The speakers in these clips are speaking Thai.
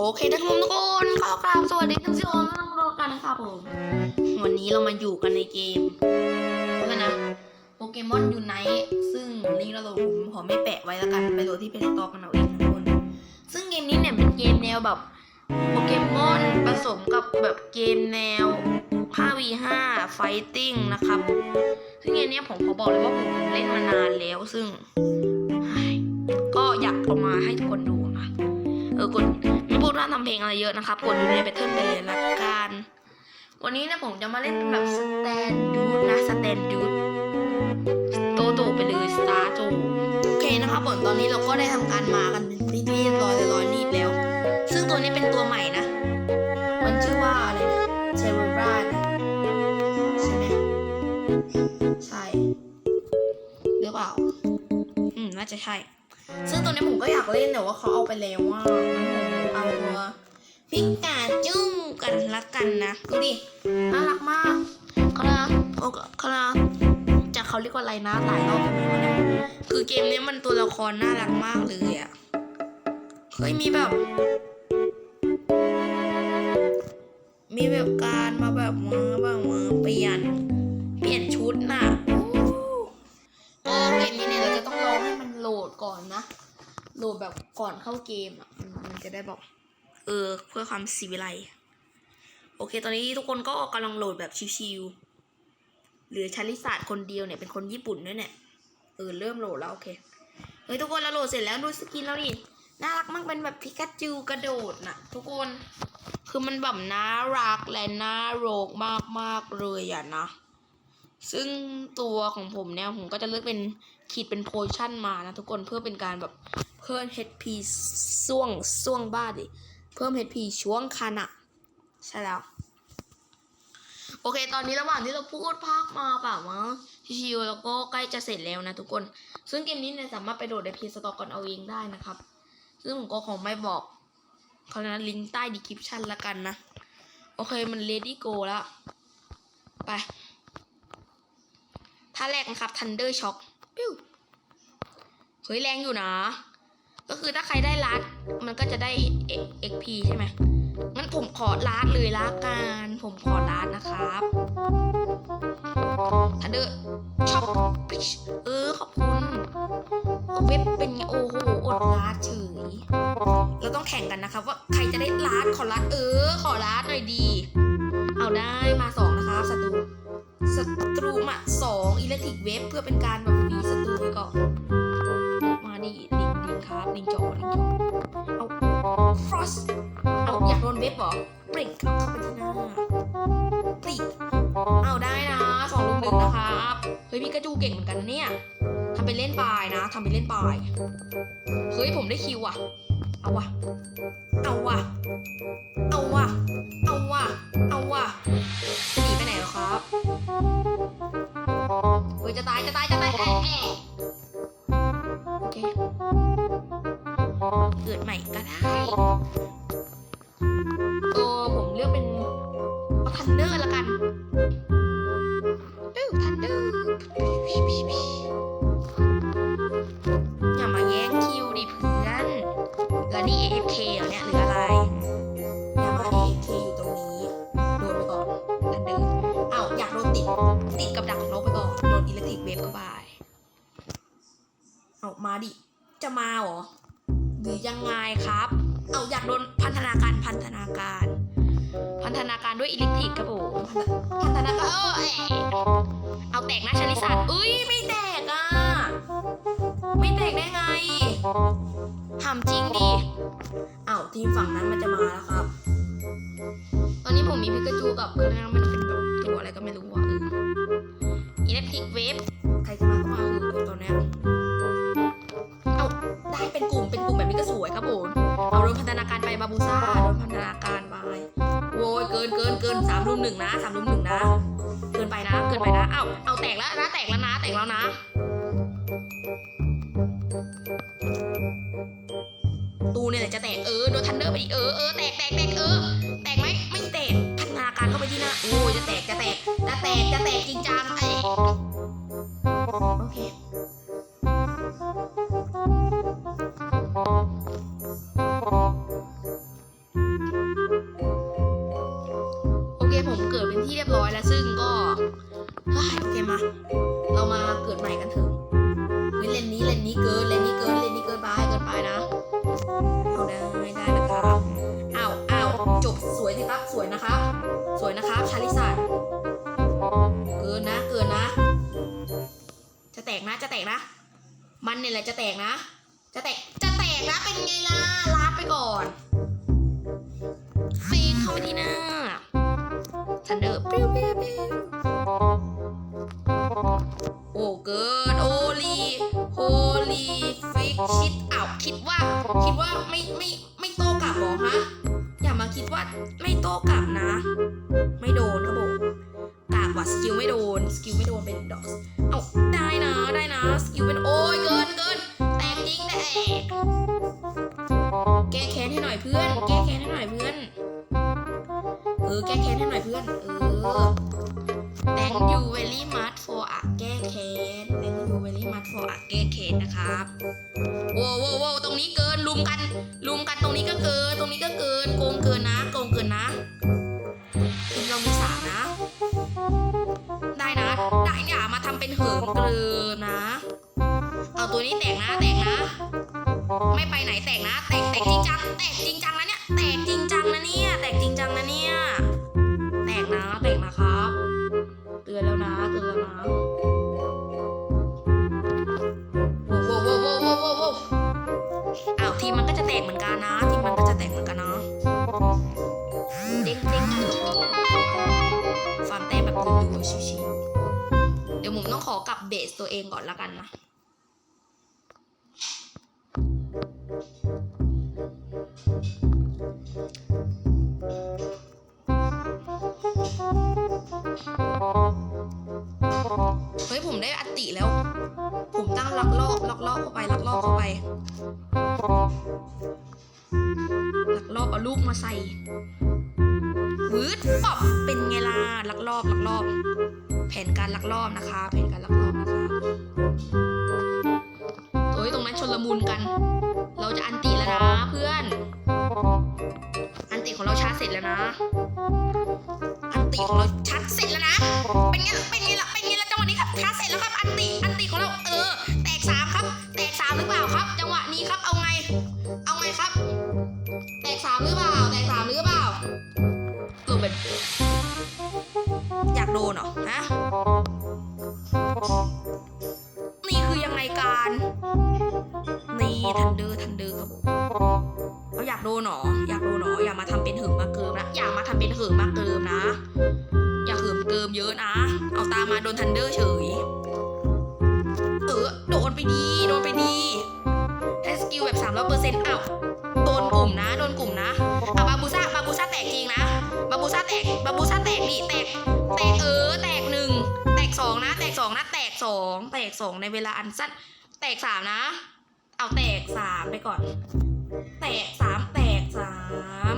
โอเคทุกคนทุกคนขอกราบสวัสดีทุกท่านทุกท่านนะครับผมวันนี้เรามาอยู่กันในเกมอะไรนะโปเกมอนยูไนท์ซึ่งลิงก์เราผมขอไม่แปะไว้แล้วกันไปโหลดที่เพจตอกันเอาเองทุกคนซึ่งเกมนี้เนี่ยเป็นเกมแนวแบบโปเกมอนผสมกับแบบเกมแนว 5v5 Fighting นะครับ ซึ่งเกมนี้ผมขอบอกเลยว่าผมเล่นมานานแล้วซึ่ง ก็อยากเอามาให้ทุกคนดูนะ เออกดไม่พูดว่าทำเพลงอะไรเยอะนะครับ กดอยู่ในแพทเทิร์นไปเลยละกัน วันนี้เนี่ยผมจะมาเล่นแบบสแตนดูดนะสแตนดูดโตโตไปเลยสตาร์โตโอเคนะครับผมตอนนี้เราก็ได้ทำการมากันเป็นที่รียบร้อยร้อยรีบแล้ว ซึ่งตัวนี้เป็นตัวใหม่นะ มันชื่อว่าอะไรนะเชเวรานะใช่ไหมใช่หรือเปล่า อืม น่าจะใช่ ซึ่งตัวนี้ผมก็อยากเล่นแต่ว่าเขาเอาไปแล้วว่ามันเอาตัวพิกาจูกันละกันนะดูดิน่ารักมากเขาละโอ้เขาละจากเขาเรียกว่าอะไรนะหลายรอบแล้วนะเนี่ยคือเกมนี้มันตัวละครน่ารักมากเลยอะเคยมีแบบ มีแบบการมาแบบมาแบบมาเปลี่ยน เปลี่ยนชุดน่ะ โหลดแบบก่อนเข้าเกมอะมันจะได้แบบเออเพื่อความสีวิไลโอเค ตอนนี้ทุกคนก็กำลังโหลดแบบชิวๆหลือชาลิศาสตร์คนเดียวเนี่ยเป็นคนญี่ปุ่นด้วยเนี่ยเออเริ่มโหลดแล้วโอเคเฮ้ยทุกคนเราโหลดเสร็จแล้วดูสกินแล้วดิน่ารักมากเป็นแบบพิกาจูกระโดดน่ะทุกคนคือมันแบบน่ารักและน่าโรกมากๆเลยอะนะ ซึ่งตัวของผมเนี่ยผมก็จะเลือกเป็นขีดเป็นโพชั่นมานะทุกคนเพื่อเป็นการแบบ พิ่ม HP ส่วงส่วงบ้าดิ เพิ่ม HP ช่วงคันอะใช่แล้ว โอเค ตอนนี้ระหว่างที่เราพูดภาคมาเปล่าวะชิวๆแล้วก็ใกล้จะเสร็จแล้วนะทุกคน ซึ่งเกมนี้เนี่ยสามารถไปโหลดในพีสตอกันเอาเองได้นะครับ ซึ่งผมก็คงไม่บอกเขานะลิงก์ใต้ดีคริปชันละกันนะ โอเคมัน ready go แล้ว ไปท่าแรกนะครับ Thunder Shock ปิ้วเฮ้ยแรงอยู่นะ ก็คือถ้าใครได้ลัดมันก็จะได้ XP ใช่ไหมงั้นผมขอลัดเลยละกัน ผมขอลัดนะครับ Thunder Shock เออขอบคุณเว็บเป็นไงโอ้โหอดลัดเฉยเราต้องแข่งกันนะครับว่าใครจะได้ลัดขอลัดเออ ขอลัดหน่อยดี เอาได้มาสองนะครับศัตรูศัตรูมาสองอิเล็กทริกเวฟเพื่อเป็นการแบบมีศัตรูไปก่อน ลิงครับลิงจอลิงจเอาฟรอสเอาอยากโดนเวฟเหรอปริงเข้าไปที่หน้าปริงเอาได้นะสองลุมหนึ่งนะครับเฮ้ยพี่กระจูเก่งเหมือนกันนะเนี่ยทำไปเล่นปลายนะทำไปเล่นปลายเฮ้ยผมได้คิวอะ เอาว่ะ เอาว่ะ เอาว่ะ เอาว่ะ เอาว่ะจะหนีไปไหนหรอครับเฮ้ยจะตายจะตายจะตายแอะ เกิดใหม่ก็ได้ เอะเอาแตกนะชาลิสัตเอ้ยไม่แตกอะ ไม่แตกได้ไงถามจริงดิอ้าวทีมฝั่งนั้นมันจะมาแล้วครับ ตอนนี้ผมมีพิกาจูกับเพื่อนนะมันเป็นแบบตัวอะไรก็ไม่รู้อะเอออิเล็กทริกเวฟใครจะมาก็มาเออตอนเนี้ยเอาได้เป็นกลุ่มเป็นกลุ่มแบบนี้ก็สวยครับผมเอาโดนพัฒนาการไปบาบูซ่าโดนพัฒนาการไปโว้ยเกินเกินเกินสามรุมหนึ่งนะสามรุมหนึ่งนะ เกินไปนะ เกินไปนะ เอาเอาแตกแล้วนะ แตกแล้วนะ แตกแล้วนะตูเนี่ยแหละจะแตก เออ โดนทันเดอร์ไปดิเออ เออ แตกแตกแตกเออ แตกไหมไม่แตก พัฒนาการเข้าไปที่หน้า โอ้ยจะแตก จะแตก จะแตก จะแตกจริงจังไอ้โอเค ผมเกิดเป็นที่เรียบร้อยแล้วซึ่งก็โอเคมา เรามาเกิดใหม่กันเถอะเฮ้ยเลนนี้เลนนี้เกินเลนนี้เกินเลนนี้เกินไปเกินไปนะเอาได้ไม่ได้นะครับอ้าวอ้าวจบสวยสิครับสวยนะครับ สวยนะครับชาลิสันเกินนะเกินนะ จะแตกนะจะแตกนะ มันเนี่ยแหละจะแตกนะ จะแตกจะแตกนะเป็นไงล่ะ อแก้แค้นให้หน่อยเพื่อน เออ thank you very much for อะแก้แค้น thank you very much for อะแก้แค้นนะครับโว้วโว้วโว้ตรงนี้เกินลุมกันลุมกันตรงนี้ก็เกิน ตรงนี้ก็เกินโกงเกินนะโกงเกินนะทีมเรามีสามนะ ได้นะ ได้เนี่ยมาทำเป็นเหิมเกลือนะ เอาตัวนี้แตกนะแตกนะ ไม่ไปไหนแตกนะ แตกแตกจริงจังแตกจริงจังนะเนี่ยแตกจริงจังนะเนี่ยแตกจริงจังนะเนี่ย กเหมือนกันนะทีมมันก็จะแตกเหมือนกันนะเด้งเด้งฟาร์มแต้มแบบดูดูชิวๆเดี๋ยวผมต้องขอกลับเบสตัวเองก่อนละกันนะ เฮ้ยผมได้อัตติแล้ว ผมตั้งลักลอบลักลอบเข้าไปลักลอบเข้าไปลักลอบเอาลูกมาใส่วืดปอบเป็นไงล่ะลักลอบลักลอบ แผนการลักลอบนะคะ แผนการลักลอบนะคะโอ้ยตรงนั้นชนละมุนกัน เราจะอันติแล้วนะเพื่อน อันติของเราชาร์จเสร็จแล้วนะ อันติของเราชาร์จเสร็จแล้วนะ เป็นไงล่ะเป็นไงล่ะ อันติอันติของเราเออ แตกสามครับ แตกสามหรือเปล่าครับ จังหวะนี้ครับเอาไง เอาไงครับ แตกสามหรือเปล่า แตกสามหรือเปล่าเออเป็นอยากโดนเหรอฮะนี่คือยังไงการนี่ทันเดอร์ทันเดอร์ครับผมเราอยากโดนเหรออยาก ร้อยเปอร์เซ็นต์อ้าวโดนกลุ่มนะ โดนกลุ่มนะอะบาบูซ่าบาบูซ่าแตกจริงนะบาบูซ่าแตกบาบูซ่าแตกนี่แตกแตกเออแตกหนึ่งแตกสองนะแตกสองนะแตกสองแตกสองในเวลาอันสั้นแตกสามนะ เอาแตกสามไปก่อน แตกสามแตกสาม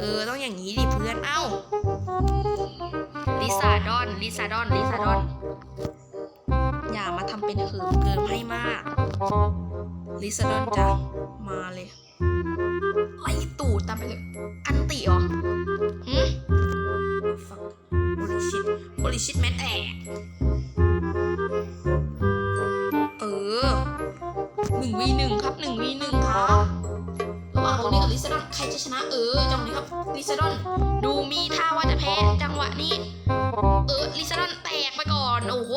เออต้องอย่างนี้ดิเพื่อนเอ้าลิซาดอนลิซาดอนลิซาดอนอย่ามาทำเป็นเหิมเกิมให้มาก ลิซาดอนจ้ะมาเลยไล่ตูดตามไปเลย อันติเหรอหืมฟังโอลิชิตโอลิชิตแมทแอกเออหนึ่งวีหนึ่งครับหนึ่งวีหนึ่งครับระหว่างโทนี่กับลิซาดอนใครจะชนะเออจังหวะนี้ครับลิซาดอนดูมีท่าว่าจะแพ้จังหวะนี้ เออลิซาดอนแตกไปก่อน โอ้โห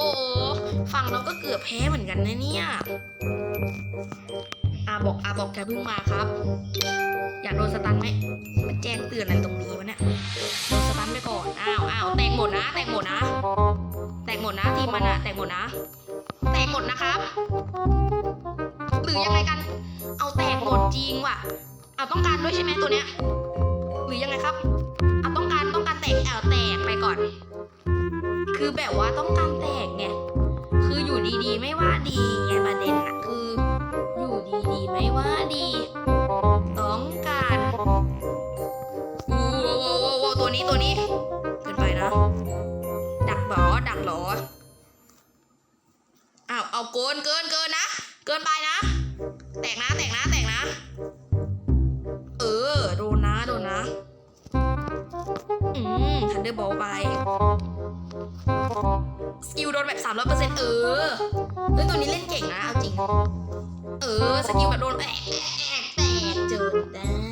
ฝั่งเราก็เกือบแพ้เหมือนกันนะเนี่ยอาบอกอาบอกแกเพิ่งมาครับ อยากโดนสตันไหมมาแจ้งเตือนอะไรตรงนี้วะเนี่ยโดนสตันไปก่อน อ้าวอ้าวแตกหมดนะ แตกหมดนะ แตกหมดนะทีมมันอะแตกหมดนะ แตกหมดนะครับ หรือยังไงกัน เอาแตกหมดจริงว่ะ เอาต้องการด้วยใช่ไหมตัวเนี้ย หรือยังไงครับเอาต้องการต้องการแตกเอาแตกไปก่อน คือแบบว่าต้องการแตกไงคืออยู่ ดีๆ ไม่ว่าดีไงประเด็นอะคือ อยู่ดีๆ ไม่ว่าดีต้องการโอ้โหตัวนี้ตัวนี้เกินไปนะ ดักเหรอดักหรออ้าวเอาเกินเกินเกินนะ เกินไปนะ แตกนะแตกนะแตกนะ เออโดนนะโดนนะ อืมทันเดอร์บอลไป สกิลโดนแบบสามร้อยเปอร์เซ็นต์เออเฮ้ยตัวนี้เล่นเก่งนะเอาจริง เออ สกิลแบบโดนแตกแตกเจอได้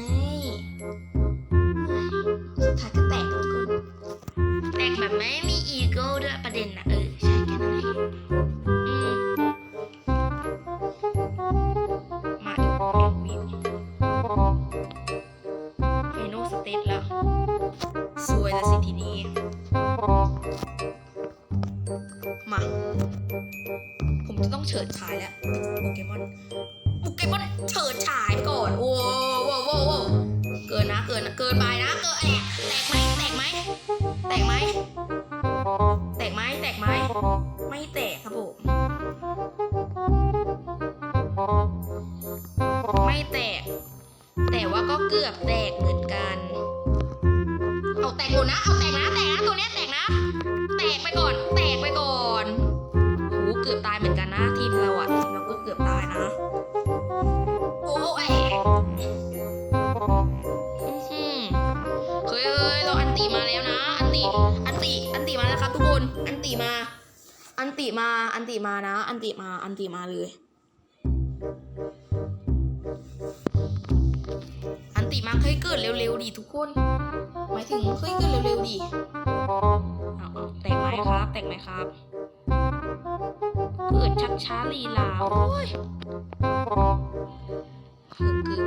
ดฉายแล้ว โปเกมอน โปเกมอนเฉิดฉายก่อน โอ้โหโว้โหโว้เกินนะ เกินนะเกินไปนะ เกินแอกแตกไหมแตกไหมแตกไหมแตกไหมแตกไหม ไม่แตกครับผม ไม่แตก แต่ว่าก็เกือบแตกเหมือนกัน เอาแตกหมดนะ เอาแตกนะ แตกนะ ตัวเนี้ยแตกนะ แตกไปก่อน แตกไปก่อน กือบตายเหมือนกันนะทีมเราอะทีมเราก็เกือบตายนะ โอ้แออเฮ้ยเฮ้ยเราอันติมาแล้วนะ อันติอันติอันติมาแล้วครับทุกคน อันติมา อันติมา อันติมานะ อันติมา อันติมาเลย อันติมาเคยเกิดเร็วๆดีทุกคน หมายถึงเคยเกิดเร็วๆดีเอาเอาแตกไหมครับ แตกไหมครับ เกิดชักช้าลีลา โอ้ยเหิมเกิม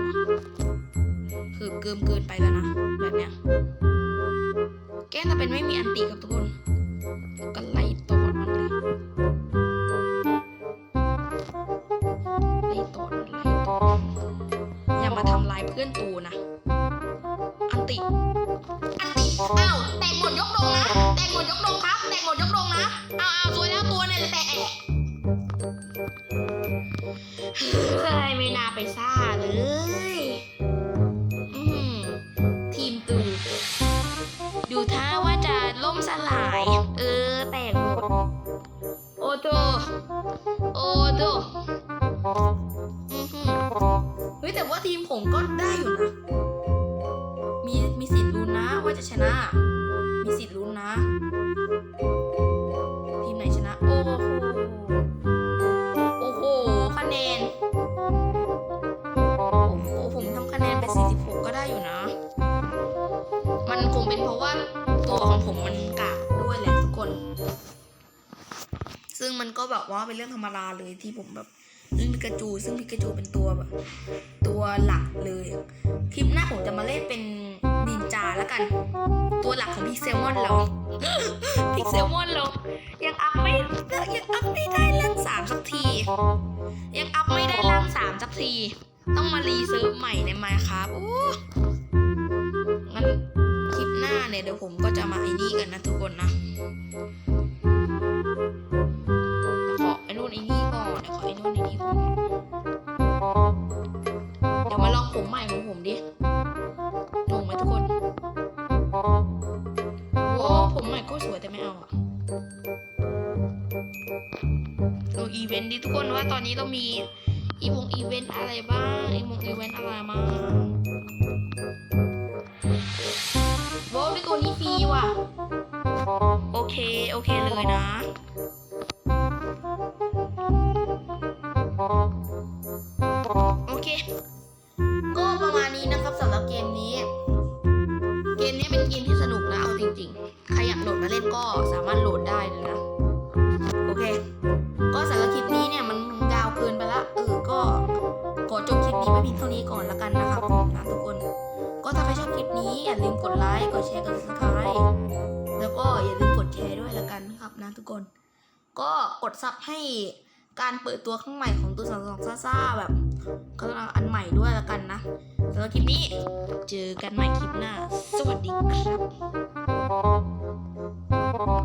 เหิมเกิมเกินไปแล้วนะ แบบเนี้ย แก้ถ้าเป็นไม่มีอันติครับทุกคนก็ไล่ตอดมันเลยไล่ตอดมันไล่ตอดอย่ามาทำลายเพื่อนตูนะ ล่มสลาย เออแตกหมดโอ้โตโอ้โตอือหือเฮ้ยแต่ว่าทีมผมก็ได้อยู่นะ มีมีสิทธิ์ลุ้นนะว่าจะชนะ มีสิทธิ์ลุ้นนะ ทีมไหนชนะ โอ้โห โอ้โห คะแนน โอ้โห ผมทำคะแนนไป46 ก็ได้อยู่นะ มันคงเป็นเพราะว่า ตัวของผมมันกากด้วยแหละทุกคน ซึ่งมันก็แบบว่าเป็นเรื่องธรรมดาเลยที่ผมแบบเล่นพิกาจู ซึ่งพิกาจูเป็นตัวแบบ ตัวหลักเลยคลิปหน้าผมจะมาเล่นเป็นนินจาแล้วกัน ตัวหลักของพิกเซลมอนเราพิกเซลมอนเรายังอัพไม่ยังอัพไม่ได้ล่างสามสักที ยังอัพไม่ได้ล่างสามสักที ต้องมารีเซิร์ฟใหม่ในไมค์ครับโอ้ อนนี้เรามีอีวงอีเวนต์อะไรบ้างอีวงอีเวนต์อะไรมาโว้ด้วยตัวนี้ฟรีว่ะ โอเค โอเคเลยนะ อย่าลืมกดไลค์ กดแชร์ กดซับสไคร้แล้วก็อย่าลืมกดแชร์ด้วยละกันนะครับนะทุกคน ก็กดซับให้การเปิดตัวครั้งใหม่ของตัวสองสองซ่าๆแบบกำลังอันใหม่ด้วยละกันนะสำหรับคลิปนี้เจอกันใหม่คลิปหน้า สวัสดีครับ